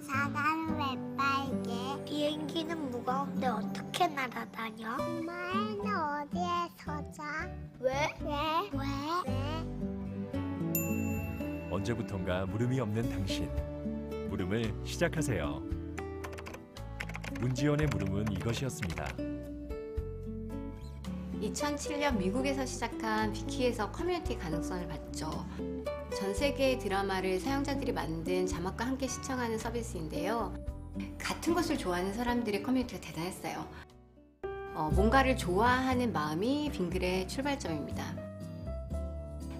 사과는 왜 빨개? 비행기는 무거운데 어떻게 날아다녀? 엄마는 어디에서 자? 왜? 왜? 왜? 왜? 언제부턴가 물음이 없는 당신. 물음을 시작하세요. 문지연의 물음은 이것이었습니다. 2007년 미국에서 시작한 비키에서 커뮤니티 가능성을 봤죠. 전 세계의 드라마를 사용자들이 만든 자막과 함께 시청하는 서비스인데요. 같은 것을 좋아하는 사람들의 커뮤니티가 대단했어요. 어, 뭔가를 좋아하는 마음이 빙글의 출발점입니다.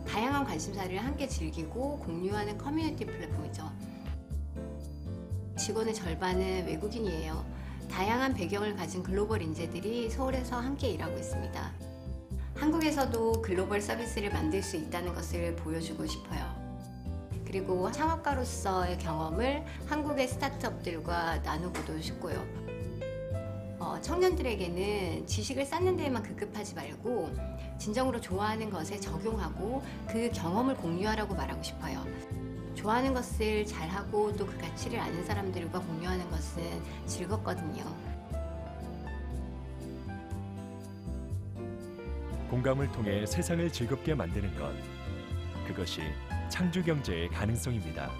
다양한 관심사를 함께 즐기고 공유하는 커뮤니티 플랫폼이죠. 직원의 절반은 외국인이에요. 다양한 배경을 가진 글로벌 인재들이 서울에서 함께 일하고 있습니다. 한국에서도 글로벌 서비스를 만들 수 있다는 것을 보여주고 싶어요. 그리고 창업가로서의 경험을 한국의 스타트업들과 나누고도 싶고요. 어, 청년들에게는 지식을 쌓는 데에만 급급하지 말고 진정으로 좋아하는 것에 적용하고 그 경험을 공유하라고 말하고 싶어요. 좋아하는 것을 잘하고 또 그 가치를 아는 사람들과 공유하는 것은 즐겁거든요. 공감을 통해 세상을 즐겁게 만드는 것. 그것이 창조 경제의 가능성입니다.